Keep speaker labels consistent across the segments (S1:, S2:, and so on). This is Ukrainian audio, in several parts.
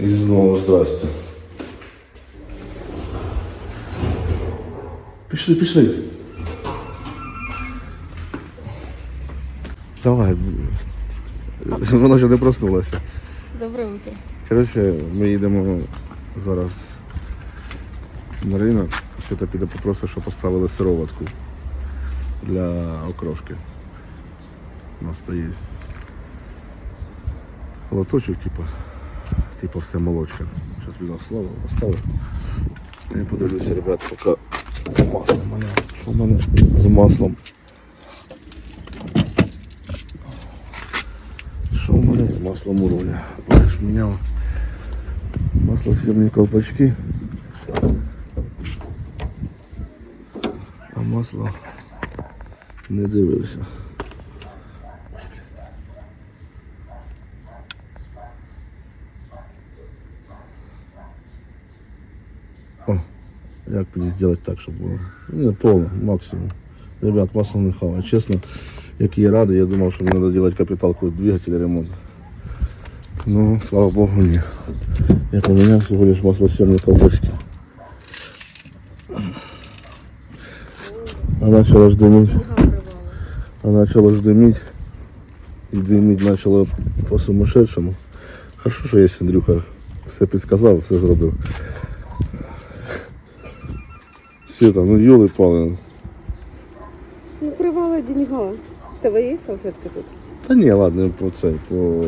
S1: І знову здрасте. Пішли, пішли. Давай. Вона ще не проснулася.
S2: Добре утро.
S1: Коротше, ми їдемо зараз на ринок. Свята піде попросить, щоб поставили сироватку для окрошки. У нас то є лоточок, типу, типу все молочка. Зараз віддам слово, поставив. Я подивлюся, ребят, поки масло в мене. Що в мене з маслом? Що в мене з маслом у рулі? Бачиш, міняв масло сірні колпачки. А масло не дивився. як мені зробити так, щоб було? Не повно, максимум. Ребят, масло не хаває. Чесно, як я радий, я думав, що мені треба робити капіталку двигателя ремонт. Ну, слава Богу, ні. Я поменял всего лишь масло сырной колбочки. А начала ж дымить. А начала ж дымить. И дымить начало по-сумасшедшему. Хорошо, що є Андрюха. Все підсказав, все зробив. Света, ну йоли пали.
S2: Ну, привала деньга. У тебе є салфетка тут?
S1: Та ні, ладно, по це, по,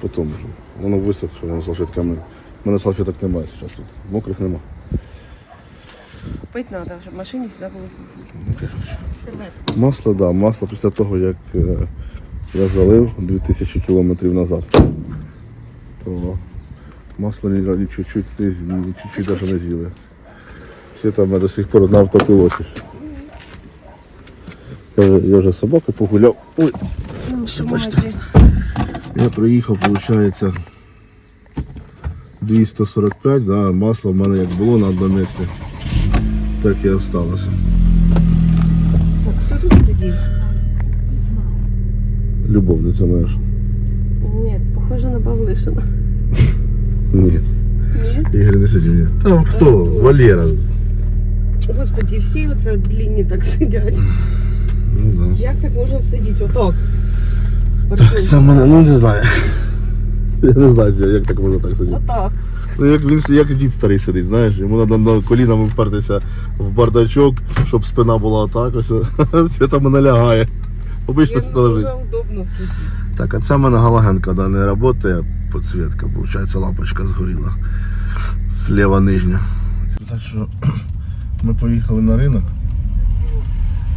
S1: по тому ж. Воно висохше, воно салфетками. У мене салфеток немає зараз тут. Мокрих нема.
S2: Купити треба, щоб в машині сюди було.
S1: Ну, коротше. Масло, да, масло після того, як е, я залив 2000 кілометрів назад. То масло ні, ні чуть-чуть, не, з- ні чуть-чуть навіть не з'їли. Світа в мене до сих пор на автопілоті. ж. Я, я вже з погуляв. Ой, собачка. Я приїхав, виходить, 245, да, масло в мене як було на одному так і залишилося.
S2: Хто тут сидів?
S1: Любовниця моя ж.
S2: Ні, похоже на Павлишина.
S1: Ні.
S2: Ні?
S1: Ігор не сидів. Ні. Там хто? Валера.
S2: Господі, всі оце длінні так сидять.
S1: Ну да.
S2: Як так можна сидіти? Отак.
S1: Так, це мене, ну не знаю. Я не знаю, як так можна так сидіти.
S2: Отак.
S1: Ну як він як дід старий сидить, знаєш, йому треба на колінами впертися в бардачок, щоб спина була отак ось. Свята мене лягає. Обично
S2: Він
S1: це
S2: дуже удобно сидіти.
S1: Так, а це в мене галагенка да, не працює, підсвітка, виходить, лампочка згоріла. Слева нижня. Сказати, що ми поїхали на ринок.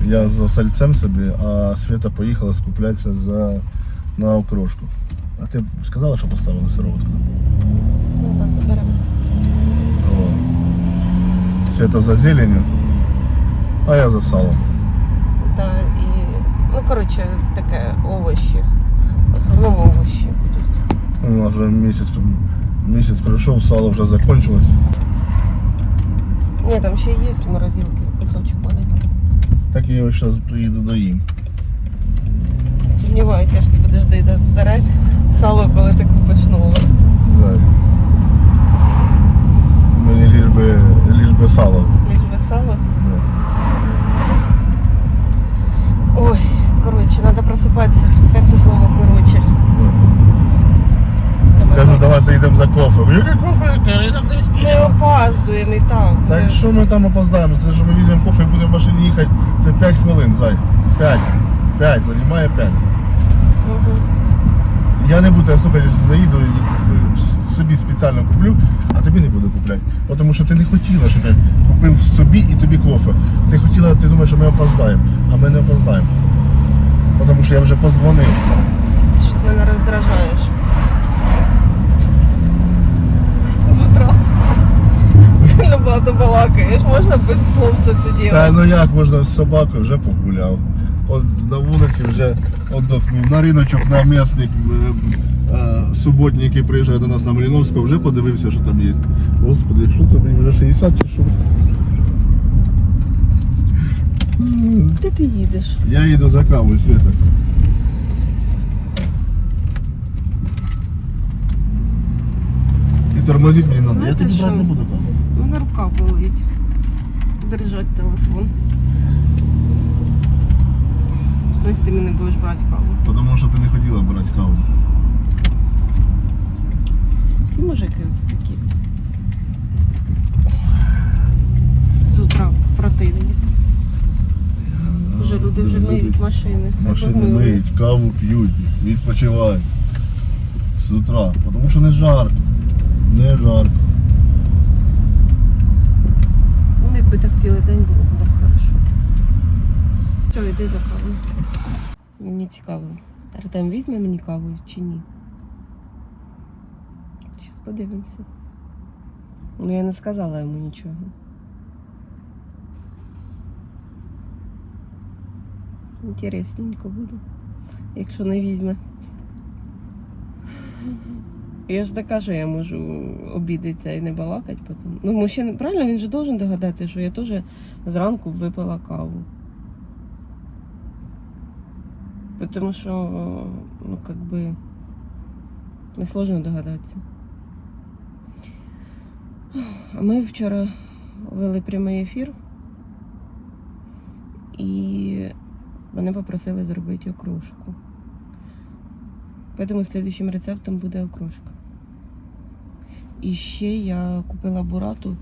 S1: Я за сальцем собі, а Свята поїхала скуплятися за, на окрошку. А ти сказала, що поставили сироватку?
S2: Назад заберемо.
S1: О. Свята за зеленю, а я за салом.
S2: Та і, ну коротше, таке овочі. В основному овочі будуть.
S1: У нас вже місяць, місяць пройшов, сало вже закончилось.
S2: Ні, там ще є в морозилці кусочок маленький.
S1: Так я його зараз приїду доїм.
S2: Сумніваюся, що ти будеш доїдати старе сало, коли ти купиш нове.
S1: Зай. Мені ліж би, ліж би сало.
S2: Ліж би сало.
S1: Да.
S2: Ой, коротше, треба просипатися. Як це слово коротше.
S1: Кажу, давай заїдемо за кофе. Який кофе? Ринок не
S2: ми опаздуємо і так.
S1: Так що ми там опоздаємо? Це що ми візьмемо кофе і будемо в машині їхати. Це 5 хвилин, зай. 5. 5, займає 5.
S2: Угу.
S1: Я не буду, я слухай, заїду і е, собі спеціально куплю, а тобі не буду купляти. Бо Тому що ти не хотіла, щоб я купив собі і тобі кофе. Ти хотіла, ти думаєш, що ми опоздаємо, а ми не опоздаємо. Бо Тому що я вже позвонив.
S2: Щось мене роздражаєш. З утра. Сильно багато балакаєш, можна без слов все це
S1: Та
S2: ділати.
S1: ну як можна з собакою вже погуляв. От на вулиці вже отдохнув. На риночок на м'ясник е, е, суботній, який приїжджає до нас на Маліновського, вже подивився, що там є. Господи, що це мені вже 60 чи що?
S2: Куди ти їдеш?
S1: Я їду за кавою, Света. тормозити мені треба. Я
S2: Знаєте
S1: брати не буду
S2: болить. Держать телефон. В смысле ти мене будеш брати каву?
S1: Тому що ти не хотіла брати каву.
S2: Всі мужики ось такі. З утра противні. Вже люди вже миють машини.
S1: Машини миють, каву п'ють, відпочивають. З утра. Тому що не жарко. Не жарко.
S2: Якби так цілий день було, було б хорошо. Все, йди за кавою. Мені цікаво. Артем візьме мені каву чи ні? Щас подивимося. Ну я не сказала йому нічого. Інтересненько буде, якщо не візьме. Я ж така, що я можу обідатися і не балакати потім. Ну, мужчина, правильно, він же должен догадатися, що я теж зранку випила каву. Тому що, ну, как би, несложно догадатися. А ми вчора вели прямий ефір, і вони попросили зробити окрошку. Поэтому следующим рецептом буде окрошка. І ще я купила бурату.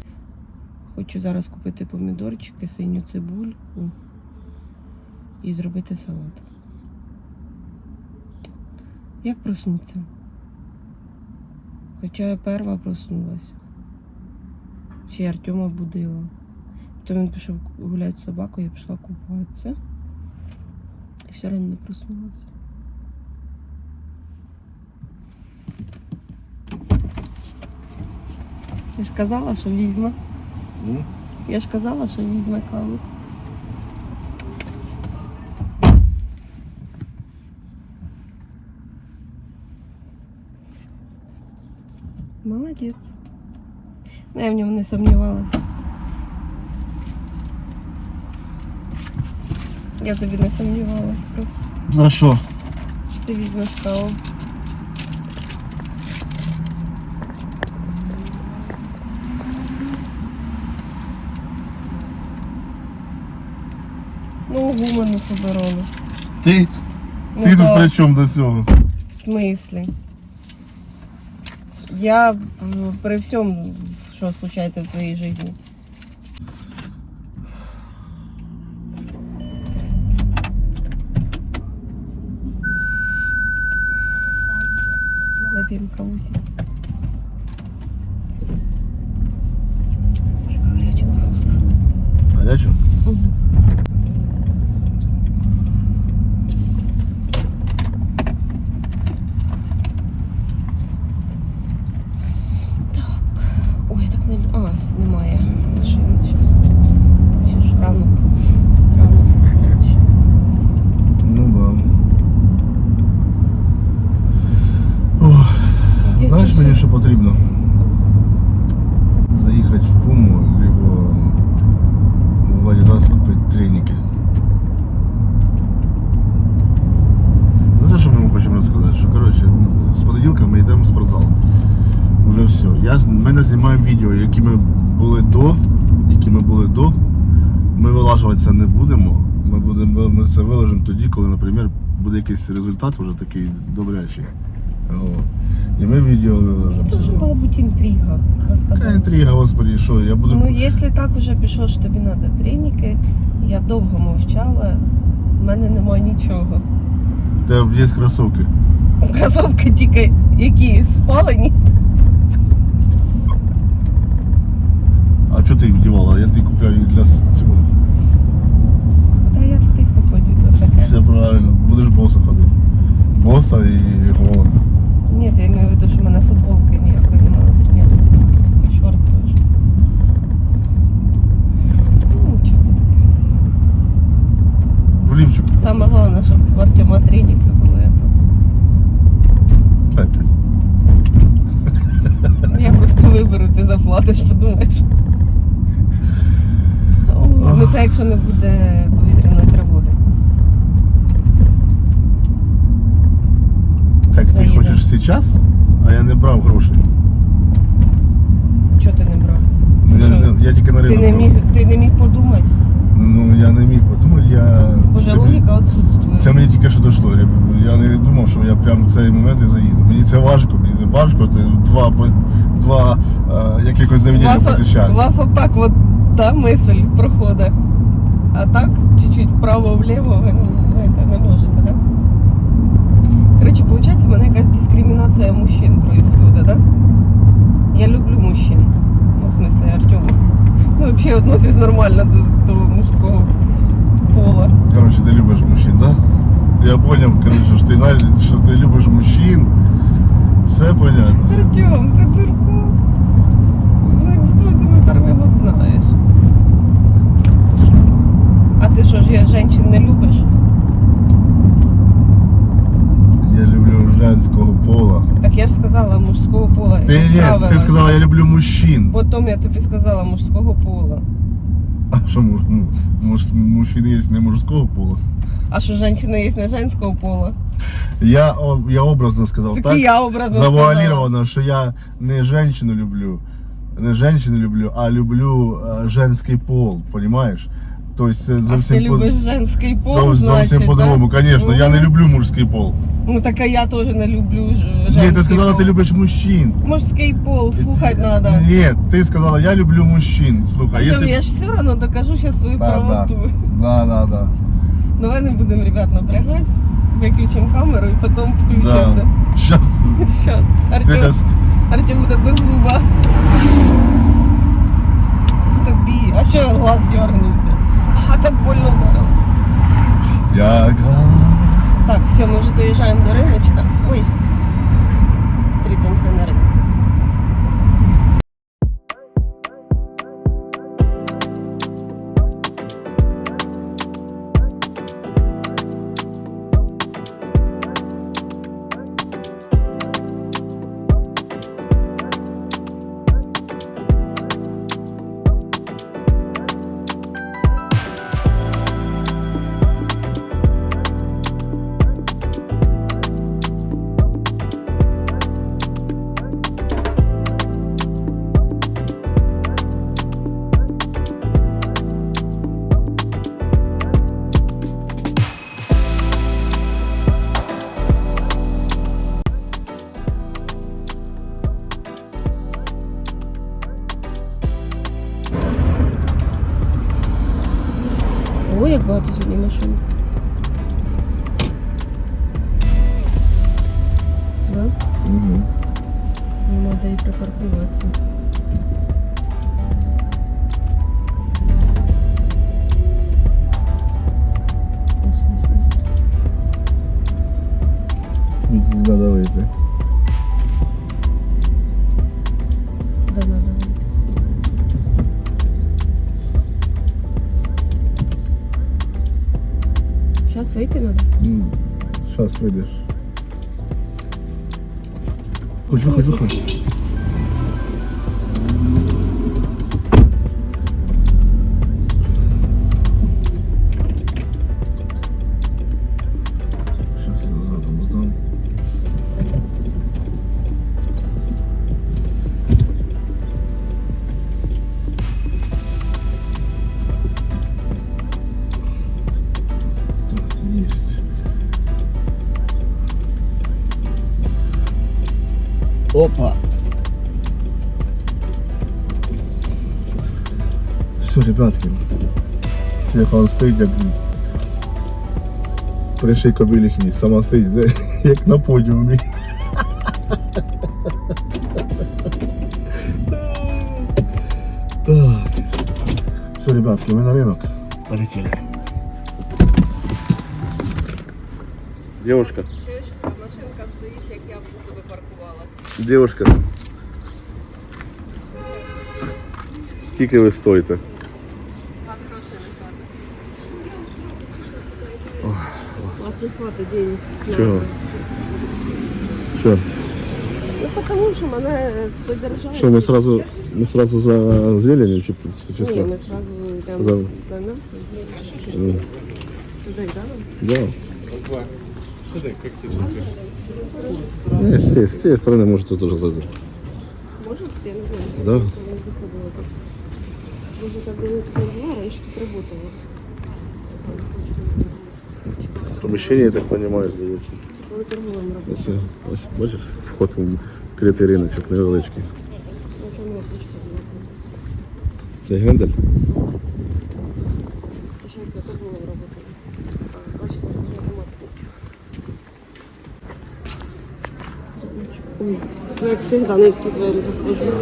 S2: Хочу зараз купити помідорчики, синю цибульку і зробити салат. Як проснуться? Хоча я перша проснулася. Ще й Артема будила. Потім він пішов гуляти з собакою, я пішла купатися. І все одно не проснулася. Я ж казала, що візьме.
S1: Ну,
S2: Я ж казала, що візьме каву. Молодець. Ну, я в ньому не сумнівалася. Я в тобі не сумнівалась просто,
S1: За що?
S2: що ти візьмеш каву. Ну, гуману побороли.
S1: Ти?
S2: Ну,
S1: Ти тут
S2: да.
S1: при чому до цього?
S2: В смислі? Я м, при всьому, що случається в твоїй житті. Выпьем кавуси.
S1: Відео, які ми були до, які ми були до. Ми вилажуватися не будемо. Ми, будемо, ми це виложимо тоді, коли, наприклад, буде якийсь результат вже такий добрячий. О. І ми відео виложимо.
S2: Це вже була бути інтрига.
S1: Яка інтрига, господи, що я буду.
S2: Ну, якщо так вже пішло, що тобі треба треніки, я довго мовчала, в мене немає нічого.
S1: У тебе є кросовки.
S2: Кросовки тільки які спалені.
S1: А що ти їх вдівала? Я ти купляв їх для цього.
S2: Та я в тих то таке.
S1: Все правильно, будеш боса ходити. Боса і гола.
S2: Ні, я маю в виду, що в мене футболки ніякої немає треніру. І шорт теж. Ну, нічого то таке.
S1: В лівчику.
S2: Саме головне, щоб в Артема треніки.
S1: Так.
S2: Я просто виберу, ти заплатиш, подумаєш. Ой, ну це якщо не буде повітряної тривоги.
S1: Ти
S2: Заїдемо.
S1: хочеш зараз, я не брав грошей. Я тільки на
S2: Ти
S1: ринок.
S2: не
S1: брав.
S2: міг, ти не міг подумати.
S1: Ну я не міг подумати, я.
S2: Боже,
S1: собі-
S2: логіка відсутствує.
S1: Це мені тільки що дійшло. Я, я не думав, що я прямо в цей момент і заїду. Мені це важко, мені це важко, це два, по- два е, якихось заведення посещати.
S2: у вас отак от та мисль проходить. А так, чуть-чуть вправо-вліво ви ну, це не можете, так? Коротше, виходить, в мене якась дискримінація мужчин происходит, да? Я люблю мужчин. Ну, в смысле, Артема. Ну, взагалі относюсь нормально до, до мужського пола.
S1: Коротше, ти любиш мужчин, да? Я понял, коротше, що ти, на- що ти любиш мужчин. Все понятно.
S2: Артем, ти дурку. Ну, хто тебе перший год знаєш? А ти що ж, я жінчин не любиш?
S1: Я люблю женського пола.
S2: Так я ж сказала мужського пола.
S1: Ти ні, ти сказала, я люблю мужчин.
S2: Потім я тобі сказала мужського пола.
S1: А що муж, ну, муж, мужчини є не мужського пола?
S2: А що жінки є не женського пола?
S1: Я, я образно сказав,
S2: Так,
S1: так?
S2: я образно
S1: Завуалировано, що я не женщину люблю, не женщину люблю, а люблю е, женський пол, понимаешь? Тобто
S2: сказала. А ти
S1: зовсім, по-
S2: любиш женський пол,
S1: зовсім
S2: значить,
S1: по-другому, звісно. Я не
S2: Ну.
S1: люблю мужський пол.
S2: Ну так а я теж не люблю ж- женський
S1: Ні, ти сказала,
S2: пол.
S1: ти любиш мужчин.
S2: Мужський пол, слухати треба.
S1: Ні, ти сказала, я люблю мужчин. Слухай,
S2: Артем,
S1: якщо...
S2: я ж все одно докажу зараз свою
S1: Да, да.
S2: правоту.
S1: Да, да, да.
S2: Давай не будемо, ребят, напрягати. Виключимо камеру і потім
S1: да.
S2: включимося.
S1: Сейчас,
S2: Артем,
S1: сейчас.
S2: Артем буде без зуба. Тобі. А що глаз дернувся? А так больно вдарив.
S1: Я
S2: Так, все, ми вже доїжджаємо до риночка. Ой. Ось.
S1: Надо вийти.
S2: Да, надо вийти. Сейчас вийти надо?
S1: Сейчас вийдеш. Хоч виходь, виходь. Опа! Все, ребятки. Свіха он стоїть, як приший кобилі хвіст. Сама стоїть, де- як на подіумі. Так. Все, ребятки, ми на ринок. Полетели. Девушка,
S2: Паркувалась.
S1: девушка. Скільки ви стоїте?
S2: Вас грошей не хватить. Вас не хватить денег.
S1: Чого? Що?
S2: Ну, тому що мене все держать.
S1: Що, ми сразу, ми сразу за зеленью чи, чи
S2: Ні,
S1: що?
S2: ми сразу йдемо
S1: За-
S2: за нас.
S1: М,
S2: Сюди йдемо.
S1: Да.
S3: Сюда, как тебе?
S1: Не, с, цієї- з цієї сторони можете теж зайти.
S2: Може, я не знаю.
S1: Да.
S2: Я не заходила тут. Може так давно тут не була, раніше тут працювала.
S1: Поміщення, я так розумію, здається.
S2: Коли.
S1: Ось, ось бачиш, вход в критий риночок невеличкий.
S2: Оце не отлично було.
S1: Це гендель?
S2: Це ще як я торгуємо робити. Ой, я як завжди не в ті двері заходжу.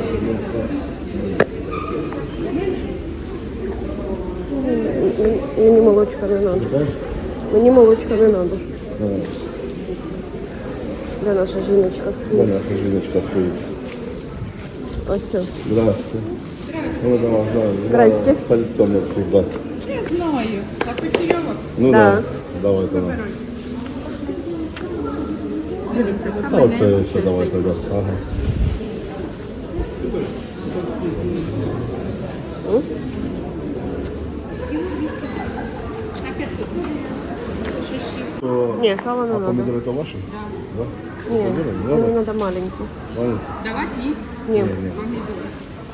S2: Мені- Мені молочка не треба. Мені молочка не треба. Де наша жіночка стоїть?
S1: наша жіночка стоїть.
S2: Ось це.
S1: Здравствуйте. Ну, да, да,
S2: Здрасте.
S1: С лицом, как всегда.
S4: Я знаю. А кофейовок?
S1: Ну
S2: Да.
S1: да. Давай тогда.
S4: Дивіться,
S1: А
S4: саме
S1: оце
S4: не
S1: ще давай тогда. Ага.
S4: на 500.
S1: То-
S2: Ні, сало не
S1: А
S2: треба.
S1: помидоры это ваши? Да.
S2: Ні,
S1: Помидоры? Не
S2: мені
S1: надо?
S2: треба маленькі.
S1: Ладно.
S4: Давать ні.
S2: Ні.
S4: Помідори.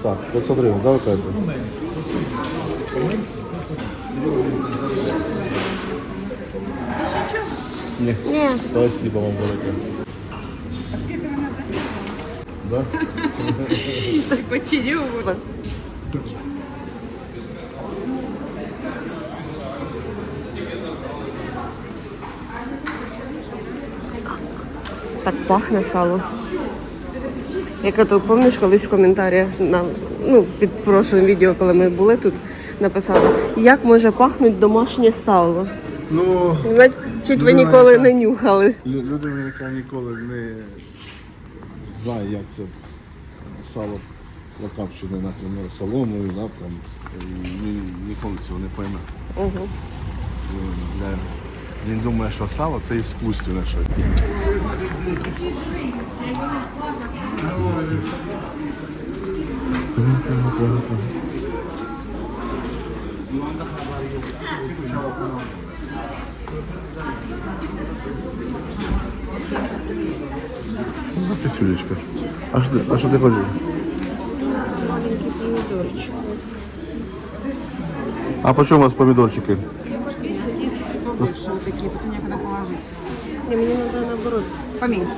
S1: Так, 500 гривен, давай это.
S4: Ще чого?
S1: Ні.
S2: Ні.
S1: Спасибо вам велике. Да?
S4: так почерьовок?
S2: Так пахне сало. Як то пам'ятаєш колись в коментарях на ну, під прошлим відео, коли ми були тут, написали, як може пахнути домашнє сало.
S1: Ну,
S2: Значить, ви ніколи не нюхали.
S1: Люди яка ніколи не знають, як це сало прокапчене, наприклад, соломою, да, там, і ні- ніколи цього не пойме.
S2: Угу.
S1: Для- Він думає, що сало це іскусственне щось. Що за писюлечка? А що ти, а що ти хочеш?
S2: Маленький помідорчик.
S1: А по чому у вас помідорчики?
S4: Побольше такі, потім некуда положити.
S2: Ні, мені треба наоборот.
S4: Поменьше.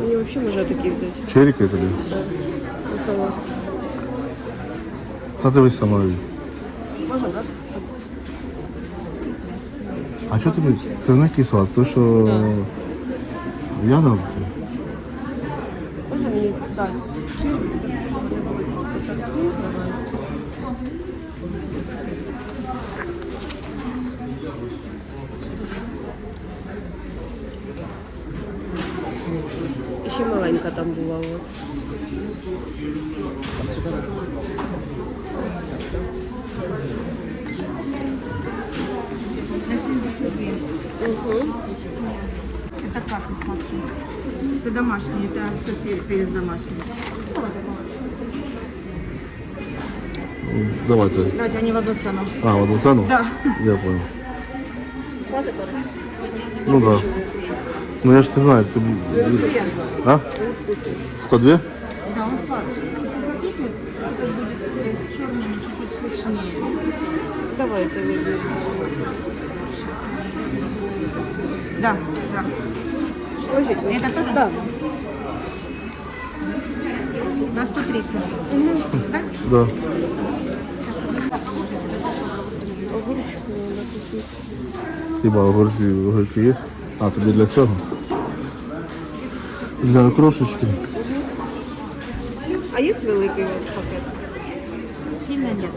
S2: Мені взагалі може такі взяти.
S1: Черіки тобі?
S2: На салат.
S1: Та дивись сама.
S2: Можна, так?
S1: А що тобі? Це не кисло, то що я дав це.
S2: Можна мені так. І ще маленька там була у вас.
S4: Это как не сладкий? Это домашний, это все перец домашний.
S1: Давайте.
S4: Давайте они в одну цену.
S1: А, в одну цену?
S4: Да.
S1: Я понял. Ну да. Ну я ж не знаю, ты... А? 102?
S4: Да, он сладкий. Если хотите, это будет э, чуть-чуть сочнее.
S2: Давайте візьмемо.
S4: Да, да.
S2: Ложіть.
S4: Это тоже?
S2: Да.
S4: На 130. Да?
S1: Да.
S2: Огурчику надо купити.
S1: Хіба огурці, огурки є? А, тобі для цього? Для крошечки.
S2: А є великий у вас пакет?
S4: Сильно нет.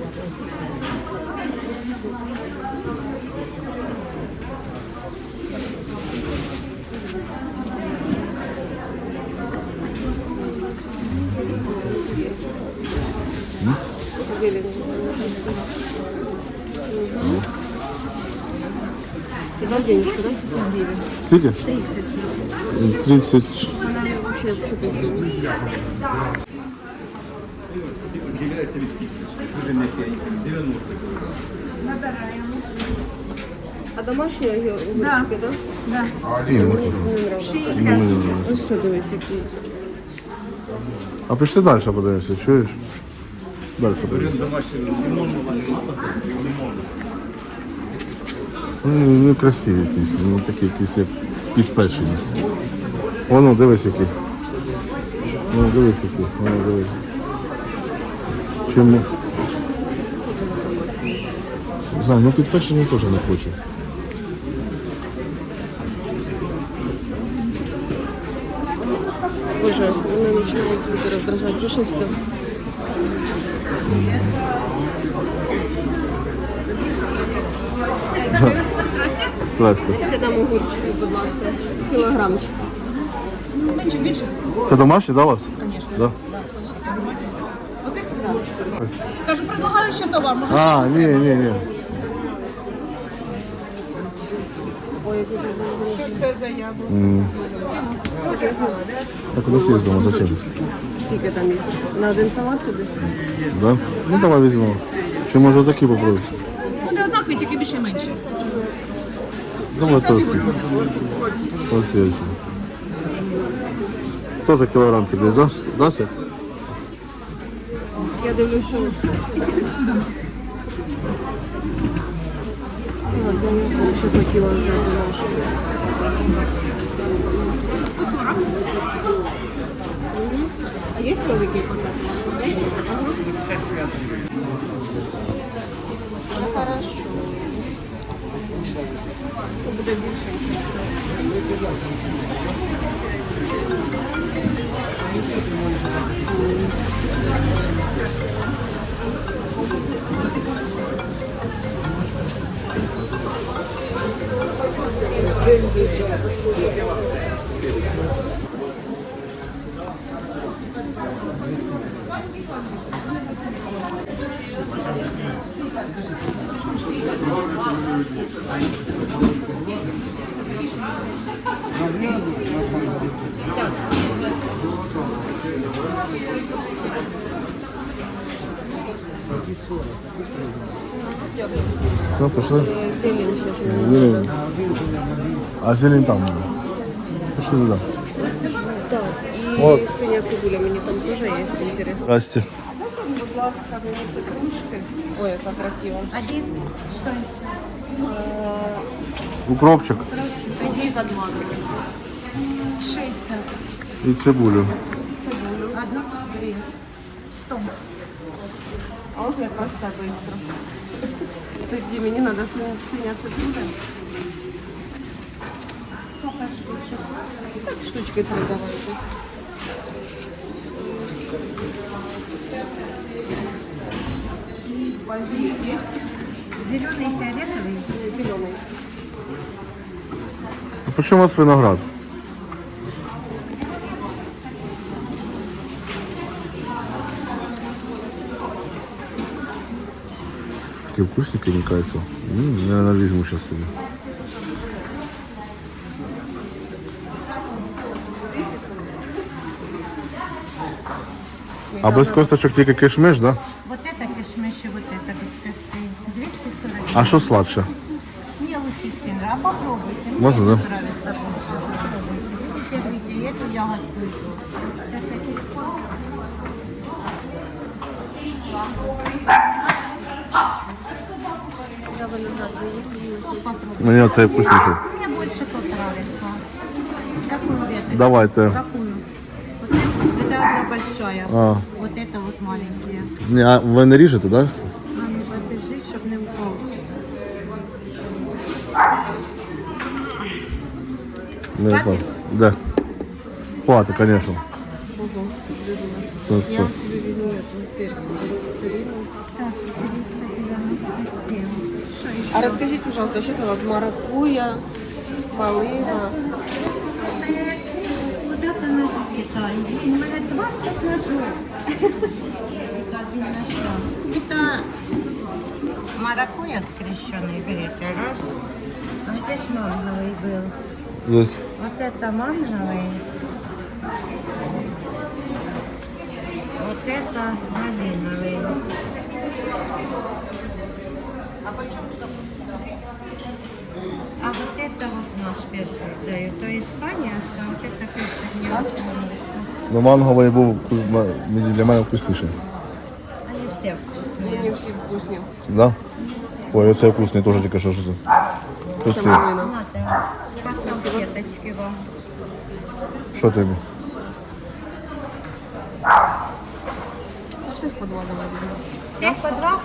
S2: Зеленый. Угу. И вам денежку, да?
S1: Скільки?
S4: 30.
S1: 30.
S2: Вообще все без денег. А домашні огірки, да?
S4: Да.
S1: Ні, ну,
S2: Мені це не нравится.
S4: 60.
S2: Ось що дивись, які є.
S1: А пішли далі подивимося, чуєш? Далі подивимось. Ну, не красиві якісь, ну такі якісь як підпечені. Воно, дивись який. Ну, дивись який, воно дивись. Чому? Знаю, ну підпечені теж не хочу.
S2: Боже, вони починають бути роздражати. Пушисто.
S1: Здрасте.
S2: Я дам огурчики, будь ласка. Кілограмчик.
S5: Менше, більше?
S1: Це домашні, да, у вас?
S5: Звісно.
S1: Да.
S5: Оцих? Кажу, предлагали ще товар, може
S1: А, ні, ні, ні.
S2: Що це за яблуко?
S1: М. Так куди съездимо, зачем?
S2: Скільки там їх? На один салат тобі?
S1: Да? Ну давай візьмемо. Чи може такі попробуй?
S5: буде однакові, тільки більше менше.
S1: Давай то. Ось є. всі. Хто за кілограмчик десь, да? Да,
S2: Я дивлюсь, що... А є великий пакет? 这种东
S1: 西。пішли.
S2: Зелень ще ж.
S1: Зелень. А зелень там. буде. Пішли туди.
S2: Так, і
S1: От.
S2: синя цибуля мені там теж є інтересно.
S1: Здрасте.
S2: Будь ласка, мені петрушки. Ой, яка красива.
S5: Один, що?
S1: Укропчик
S2: Тоді два.
S5: 60.
S1: і цибулю.
S2: Цибулю.
S5: Одну, дві. Сто.
S2: Ох, якраз так швидко. Подожди, не надо сняться туда.
S5: Сколько штучек?
S2: Так штучкой продавайте.
S5: Зеленый, фиолетовый?
S2: Зеленый.
S1: А почему у вас виноград? Такие вкусненькие, мне кажется. М, Я, возьму сейчас себе. А без косточок тільки кишмиш, да?
S5: Вот это кишмиш и вот это без костей. 240.
S1: А що сладше?
S5: Не лучше. А попробуйте.
S1: Можно, да? Мені оцей вкусніший.
S5: Мне больше тот нравится. Какую веточку?
S1: Давайте.
S5: Какую? Вот эту. Это одна большая.
S1: А.
S5: Вот это вот маленькие.
S1: Ні, а ви не ріжете, так? Да?
S5: А не подержи, щоб не впав.
S1: Не впав. Де? Хватить, звісно.
S2: Ого,
S1: Це
S2: Я
S1: хто?
S2: собі візьму эту персик. Перину.
S5: Так, 397. Що ще?
S2: А расскажите, пожалуйста, что это у вас маракуя, малина?
S5: Куда-то ножи питали. У мене 20 ножів. Это маракуя скрещенный, берите, раз. А это ж манговый был.
S1: Десь.
S5: Вот это манговый. Вот это малиновый. А вот это вот наш персик дают. То Испания, а вот это персик мне очень.
S1: Ну, манговий був вкус- для мене вкусніший.
S5: Они все
S2: всі вкусні.
S1: Да? Ой, оце вкусний теж тільки що. що це.
S2: Це малина.
S5: Надо. По салфеточке вам.
S1: Що тобі?
S2: Ну, всіх по два давай.
S5: Всех по два?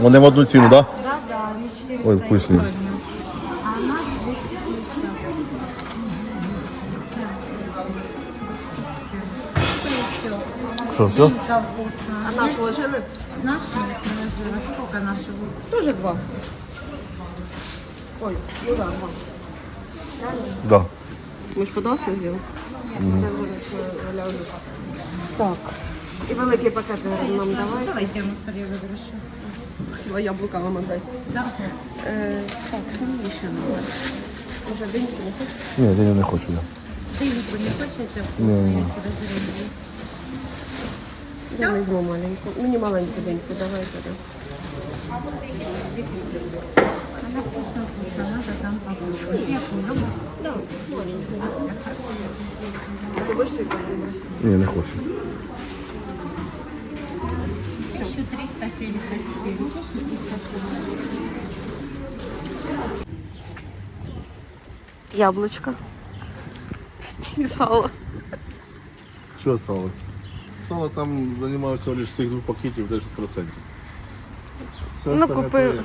S1: Вони в одну ціну, так?
S5: Да, да, они.
S1: Ой, вкусні.
S5: А наш здесь вкусно.
S1: Що, все?
S2: А наш ложили?
S5: Наш нет, не ложила. Сколько нашего?
S2: Теж два. Ой, ну да, два.
S1: Да.
S2: Ми ж подався з'їли. Це вже. Так. І великий пакет нам давай.
S5: Давайте я на столе выброшу.
S2: Хотіла яблука вам віддати.
S5: Да.
S2: Е, так, що мені ще надо? Може, деньги не хочеш?
S1: Ні, я не хочу. я.
S5: Дыньку не хочете?
S1: Не, не.
S5: Я сюда зарядила.
S2: Я візьму маленьку. Мені маленьку деньку, давай тоді.
S5: Она вкусно вкусно, надо там попробовать. Я люблю.
S2: Да, маленьку. Ти будеш?
S1: Ні, не хочу.
S5: 1374.
S2: Яблучко. І сало.
S1: Що сало? Сало там займає всього лише з цих двох пакетів 10%. Все
S2: Ну,
S1: остальне
S2: купив.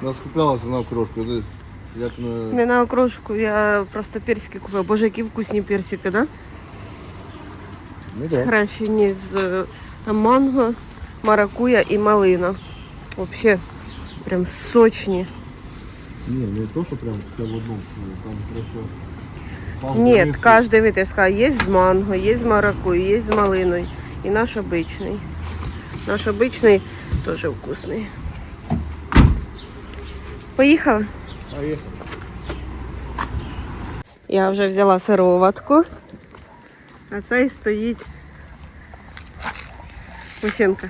S1: то. Нас куплялася на окрошку. Як на...
S2: Не на окрошку, я просто персики купила. Боже, які вкусні персики, да?
S1: Ну, да.
S2: Схрещені з е, там манго, маракуя і малина. Вообще, прям сочні.
S1: Ні, не то, що прям все в одному. Там просто... Там
S2: Нет,
S1: вниз-
S2: каждый вид, я сказала, есть с манго, есть с маракуйей, есть с малиной. И наш обычный. Наш обычный тоже вкусный. Поїхали.
S1: Поїхали.
S2: Я вже взяла сироватку. А цей стоїть машинка.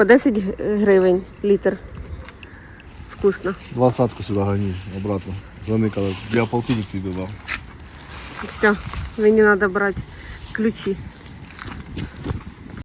S2: По 10 гривень літр. Вкусно.
S1: Двадцатку сюди гони, обратно. Заникали. Я полтинник тобі додав.
S2: Все, мені треба брати ключі.